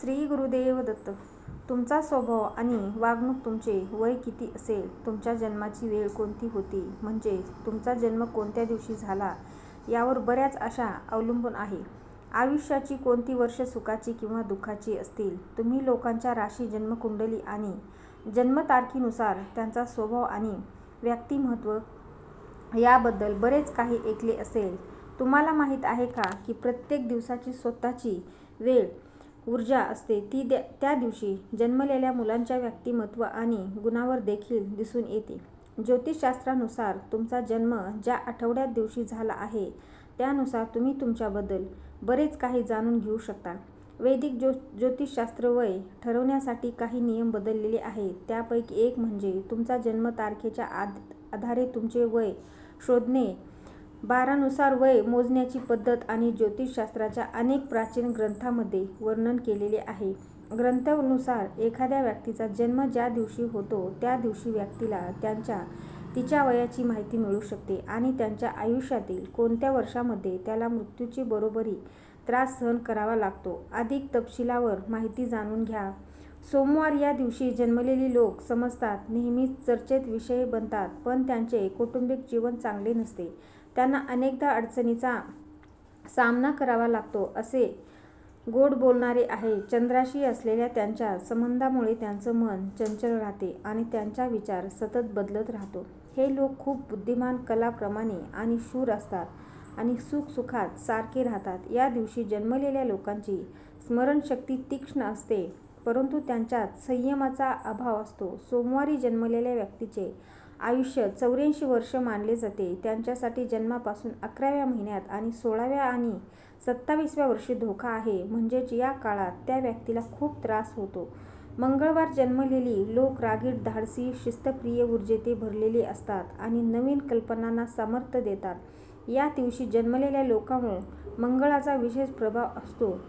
श्री गुरुदेव दत्त तुमचा स्वभाव आणि वागणूक तुमचे वय किती असेल तुमच्या जन्माची वेळ कोणती होती म्हणजे तुमचा जन्म कोणत्या दिवशी झाला यावर बऱ्याच अशा अवलंबून आहे. आयुष्याची कोणती वर्ष सुखाची किंवा दुःखाची असतील तुम्ही लोकांच्या राशी जन्मकुंडली आणि जन्मतारखीनुसार त्यांचा स्वभाव आणि व्यक्तिमत्व याबद्दल बरेच काही ऐकले असेल. तुम्हाला माहीत आहे का की प्रत्येक दिवसाची स्वतःची वेळ ऊर्जा असते ती द्या त्या दिवशी जन्मलेल्या मुलांच्या व्यक्तिमत्व आणि गुणावर देखील दिसून येते. ज्योतिषशास्त्रानुसार तुमचा जन्म ज्या आठवड्यात दिवशी झाला आहे त्यानुसार तुम्ही तुमच्याबद्दल बरेच काही जाणून घेऊ शकता. वैदिक ज्यो ज्योतिषशास्त्र वय ठरवण्यासाठी काही नियम बदललेले आहेत. त्यापैकी एक म्हणजे तुमचा जन्मतारखेच्या आध आधारे तुमचे वय शोधणे बारानुसार वय मोजण्याची पद्धत आणि ज्योतिषशास्त्राच्या अनेक प्राचीन ग्रंथांमध्ये वर्णन केलेले आहे. ग्रंथानुसार एखाद्या व्यक्तीचा जन्म ज्या दिवशी होतो त्या दिवशी व्यक्तीला त्यांच्या तिच्या वयाची माहिती मिळू शकते आणि त्यांच्या आयुष्यातील कोणत्या वर्षामध्ये त्याला मृत्यूची बरोबरी त्रास सहन करावा लागतो. अधिक तपशिलावर माहिती जाणून घ्या. सोमवार या दिवशी जन्मलेली लोक समजतात नेहमीच चर्चेत विषय बनतात पण त्यांचे कौटुंबिक जीवन चांगले नसते. त्यांना अनेकदा अडचणीचा सामना करावा लागतो असे गोड बोलणारे आहे. चंद्राशी असलेल्या त्यांच्या संबंधामुळे त्यांचं मन चंचल राहते आणि त्यांचा विचार सतत बदलत राहतो. हे लोक खूप बुद्धिमान कलाप्रमाणे आणि शूर असतात आणि सुखसुखात सारखे राहतात. या दिवशी जन्मलेल्या लोकांची स्मरणशक्ती तीक्ष्ण असते परंतु त्यांच्यात संयमाचा अभाव असतो. सोमवारी जन्मलेल्या व्यक्तीचे आयुष्य चौऱ्याऐंशी वर्ष मानले जाते. त्यांच्यासाठी जन्मापासून अकराव्या महिन्यात आणि सोळाव्या आणि सत्तावीसव्या वर्षी धोका आहे. म्हणजेच या काळात त्या व्यक्तीला खूप त्रास होतो. मंगळवार जन्मलेली लोक रागीट धाडसी शिस्तप्रिय ऊर्जेते भरलेली असतात आणि नवीन कल्पनांना सामर्थ्य देतात. या दिवशी जन्मलेल्या लोकांमुळे मंगळाचा विशेष प्रभाव असतो.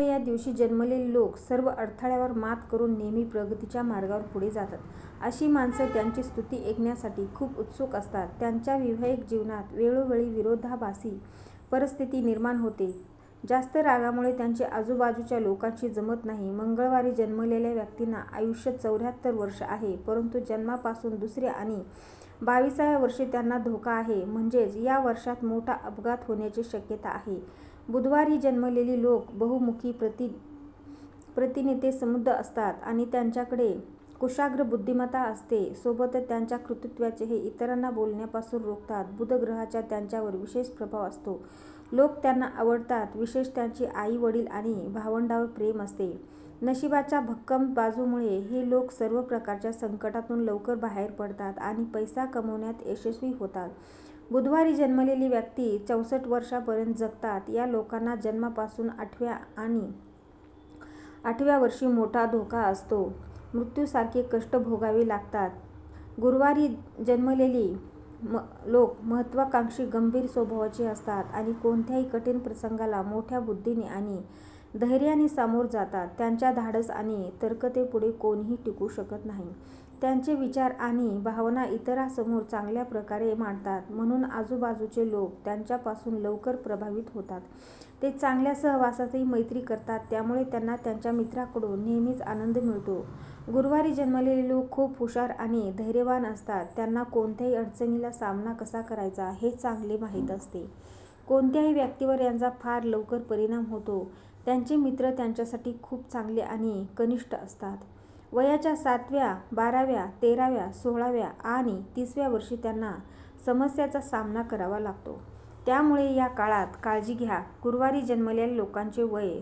या दिवशी जन्मलेले लोक सर्व अडथळ्यावर मात करून नेहमी प्रगतीच्या मार्गावर पुढे जातात. अशी माणसं त्यांची स्तुती ऐकण्यासाठी खूप उत्सुक असतात. त्यांच्या विवाहिक जीवनात वेळोवेळी विरोधाभासी परिस्थिती निर्माण होते. जास्त रागामुळे त्यांचे आजूबाजूच्या लोकांशी जमत नाही. मंगळवारी जन्मलेल्या व्यक्तींना आयुष्य चौऱ्याहत्तर वर्ष आहे परंतु जन्मापासून दुसऱ्या आणि बावीसाव्या वर्षी त्यांना धोका आहे. म्हणजेच या वर्षात मोठा अपघात होण्याची शक्यता आहे. बुधवारी जन्मलेली लोक बहुमुखी प्रति प्रतिनेते समृद्ध असतात आणि त्यांच्याकडे कुशाग्र बुद्धिमत्ता असते. सोबतच त्यांच्या कृतित्वाचे हे इतरांना बोलण्यापासून रोखतात. बुधग्रहाच्या त्यांच्यावर विशेष प्रभाव असतो. लोक त्यांना आवडतात. विशेष त्यांची आई वडील आणि भावंडावर प्रेम असते. नशिबाच्या भक्कम बाजूमुळे हे लोक सर्व प्रकारच्या संकटातून लवकर बाहेर पडतात आणि पैसा कमवण्यात यशस्वी होतात. बुधवारी जन्मलेली व्यक्ती चौसष्ट वर्षापर्यंत जगतात. या लोकांना जन्मापासून आठव्या आणि आठव्या वर्षी मोठा धोका असतो. मृत्यूसारखे कष्ट भोगावे लागतात. गुरुवारी जन्मलेली म लोक महत्त्वाकांक्षी गंभीर स्वभावाचे असतात आणि कोणत्याही कठीण प्रसंगाला मोठ्या बुद्धीने आणि धैर्याने सामोर जातात. त्यांच्या धाडस आणि तर्कतेपुढे कोणीही टिकू शकत नाही. त्यांचे विचार आणि भावना इतरांसमोर चांगल्या प्रकारे मांडतात. म्हणून आजूबाजूचे लोक त्यांच्यापासून लवकर प्रभावित होतात. ते चांगल्या सहवासातही मैत्री करतात. त्यामुळे त्यांना त्यांच्या मित्राकडून नेहमीच आनंद मिळतो. गुरुवारी जन्मलेले लोक खूप हुशार आणि धैर्यवान असतात. त्यांना कोणत्याही अडचणीला सामना कसा करायचा हे चांगले माहीत असते. कोणत्याही व्यक्तीवर यांचा फार लवकर परिणाम होतो. त्यांचे मित्र त्यांच्यासाठी खूप चांगले आणि कनिष्ठ असतात. वयाच्या सातव्या बाराव्या तेराव्या सोळाव्या आणि तिसव्या वर्षी त्यांना समस्याचा सामना करावा लागतो. त्यामुळे या काळात काळजी घ्या. गुरुवारी जन्मलेल्या लोकांचे वय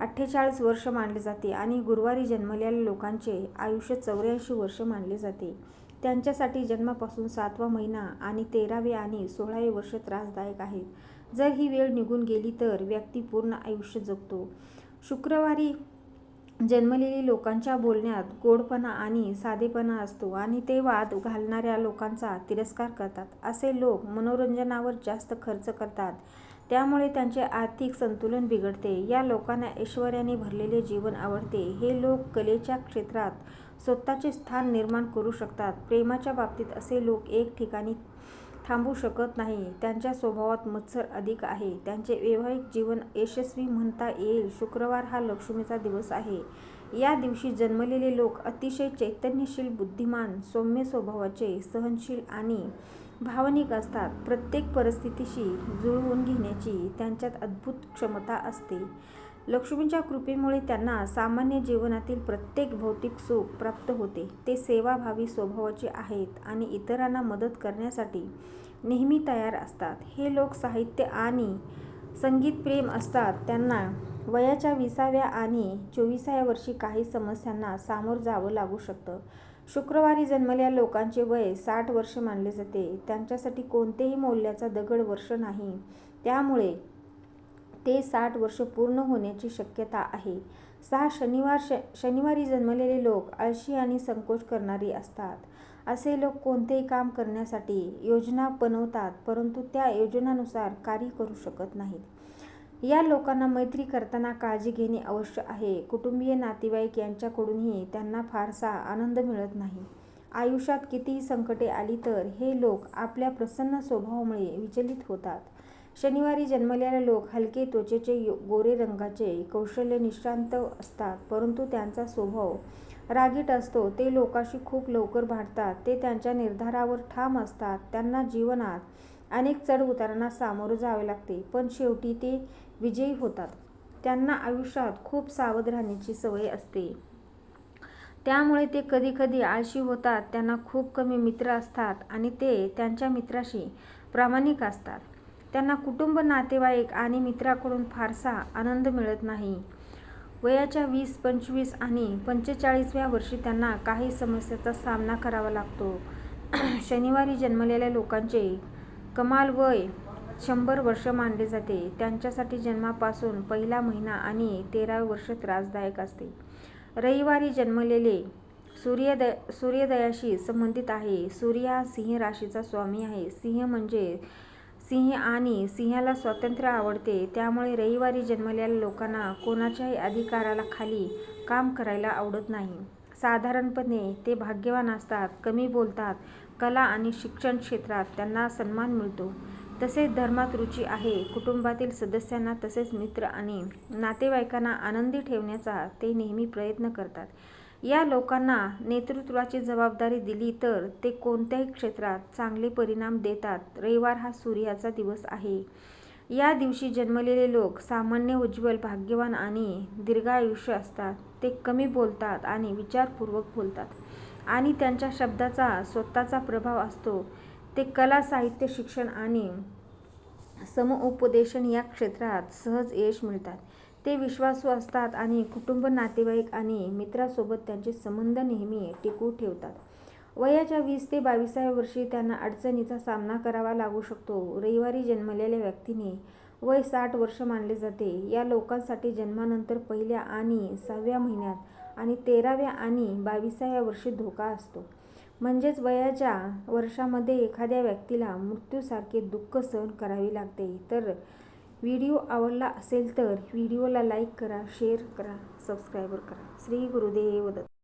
अठ्ठेचाळीस वर्ष मानले जाते आणि गुरुवारी जन्मलेल्या लोकांचे आयुष्य चौऱ्याऐंशी वर्ष मानले जाते. त्यांच्यासाठी जन्मापासून सातवा महिना आणि तेरावे आणि सोळावे वर्ष त्रासदायक आहेत. जर ही वेळ निघून गेली तर व्यक्ती पूर्ण आयुष्य जगतो. शुक्रवारी जन्मलेली लोकांच्या बोलण्यात गोडपणा आणि साधेपणा असतो आणि ते वाद घालणाऱ्या लोकांचा तिरस्कार करतात. असे लोक मनोरंजनावर जास्त खर्च करतात. त्यामुळे त्यांचे आर्थिक संतुलन बिघडते. या लोकांना ऐश्वर्याने भरलेले जीवन आवडते. हे लोक कलेच्या क्षेत्रात स्वतःचे स्थान निर्माण करू शकतात. प्रेमाच्या बाबतीत असे लोक एक ठिकाणी थांबू शकत नाही. त्यांच्या स्वभावात मत्सर अधिक आहे. त्यांचे वैवाहिक जीवन यशस्वी म्हणता येईल. शुक्रवार हा लक्ष्मीचा दिवस आहे. या दिवशी जन्मलेले लोक अतिशय चैतन्यशील बुद्धिमान सौम्य स्वभावाचे सहनशील आणि भावनिक असतात. प्रत्येक परिस्थितीशी जुळवून घेण्याची त्यांच्यात अद्भुत क्षमता असते. लक्ष्मीच्या कृपेमुळे त्यांना सामान्य जीवनातील प्रत्येक भौतिक सुख प्राप्त होते. ते सेवाभावी स्वभावाचे आहेत आणि इतरांना मदत करण्यासाठी नेहमी तयार असतात. हे लोक साहित्य आणि संगीत प्रेम असतात. त्यांना वयाच्या विसाव्या आणि चोवीसाव्या वर्षी काही समस्यांना सामोरं जावं लागू शकतं. शुक्रवारी जन्मलेल्या लोकांचे वय साठ वर्ष मानले जाते. त्यांच्यासाठी कोणतेही मौल्याचा दगड वर्ष नाही. त्यामुळे ते साठ वर्ष पूर्ण होण्याची शक्यता आहे. सहा शनिवार श शनिवारी जन्मलेले लोक आळशी आणि संकोच करणारी असतात. असे लोक कोणतेही काम करण्यासाठी योजना बनवतात परंतु त्या योजनानुसार कार्य करू शकत नाहीत. या लोकांना मैत्री करताना काळजी घेणे आवश्यक आहे. कुटुंबीय नातेवाईक यांच्याकडूनही त्यांना फारसा आनंद मिळत नाही. आयुष्यात कितीही संकटे आली तर हे लोक आपल्या प्रसन्न स्वभावामुळे विचलित होतात. शनिवारी जन्मलेले लोक हलके त्वचेचे गोरे रंगाचे कौशल्य निष्णांत असतात परंतु त्यांचा स्वभाव रागीट असतो. ते लोकाशी खूप लवकर भांडतात. ते त्यांच्या निर्धारावर ठाम असतात. त्यांना जीवनात अनेक चढ उतारांना सामोरं जावे लागते पण शेवटी ते विजयी होतात. त्यांना आयुष्यात खूप सावध राहण्याची सवय असते. त्यामुळे ते कधीकधी आळशी होतात. त्यांना खूप कमी मित्र असतात आणि ते त्यांच्या मित्राशी प्रामाणिक असतात. त्यांना कुटुंब नातेवाईक आणि मित्राकडून फारसा आनंद मिळत नाही. वयाच्या वीस पंचवीस आणि पंचेचाळीसव्या वर्षी त्यांना काही समस्याचा सामना करावा लागतो. शनिवारी जन्मलेल्या लोकांचे कमाल वय शंभर वर्ष मानले जाते. त्यांच्यासाठी जन्मापासून पहिला महिना आणि तेरावे वर्ष त्रासदायक असते. रविवारी जन्मलेले सूर्यदय सूर्योदयाशी संबंधित आहे. सूर्य हा सिंह राशीचा स्वामी आहे. सिंह म्हणजे सिंह आणि सिंहाला स्वातंत्र्य आवडते. त्यामुळे रविवारी जन्मलेल्या लोकांना कोणाच्याही अधिकाराला खाली काम करायला आवडत नाही. साधारणपणे ते भाग्यवान असतात कमी बोलतात. कला आणि शिक्षण क्षेत्रात त्यांना सन्मान मिळतो. तसेच धर्मात रुची आहे. कुटुंबातील सदस्यांना तसेच मित्र आणि नातेवाईकांना आनंदी ठेवण्याचा ते नेहमी प्रयत्न करतात. या लोकांना नेतृत्वाची जबाबदारी दिली तर ते कोणत्याही क्षेत्रात चांगले परिणाम देतात. रविवार हा सूर्याचा दिवस आहे. या दिवशी जन्मलेले लोक सामान्य उज्ज्वल भाग्यवान आणि दीर्घायुष्य असतात. ते कमी बोलतात आणि विचारपूर्वक बोलतात आणि त्यांच्या शब्दाचा स्वतःचा प्रभाव असतो. ते कला साहित्य शिक्षण आणि समुपदेशन या क्षेत्रात सहज यश मिळतात. ते विश्वासू असतात आणि कुटुंब नातेवाईक आणि मित्रासोबत त्यांचे संबंध नेहमी टिकू ठेवतात. वयाच्या वीस ते बावीसाव्या वर्षी त्यांना अडचणीचा सामना करावा लागू शकतो. रविवारी जन्मलेल्या व्यक्तीने वय साठ वर्ष मानले जाते. या लोकांसाठी जन्मानंतर पहिल्या आणि सहाव्या महिन्यात आणि तेराव्या आणि बावीसाव्या वर्षी धोका असतो. म्हणजेच वयाच्या वर्षामध्ये एखाद्या व्यक्तीला मृत्यूसारखे दुःख सहन करावे लागते. तर व्हिडिओ आवडला असेल तर व्हिडिओला लाईक करा शेअर करा सबस्क्राईबर करा श्री गुरुदेव दत्त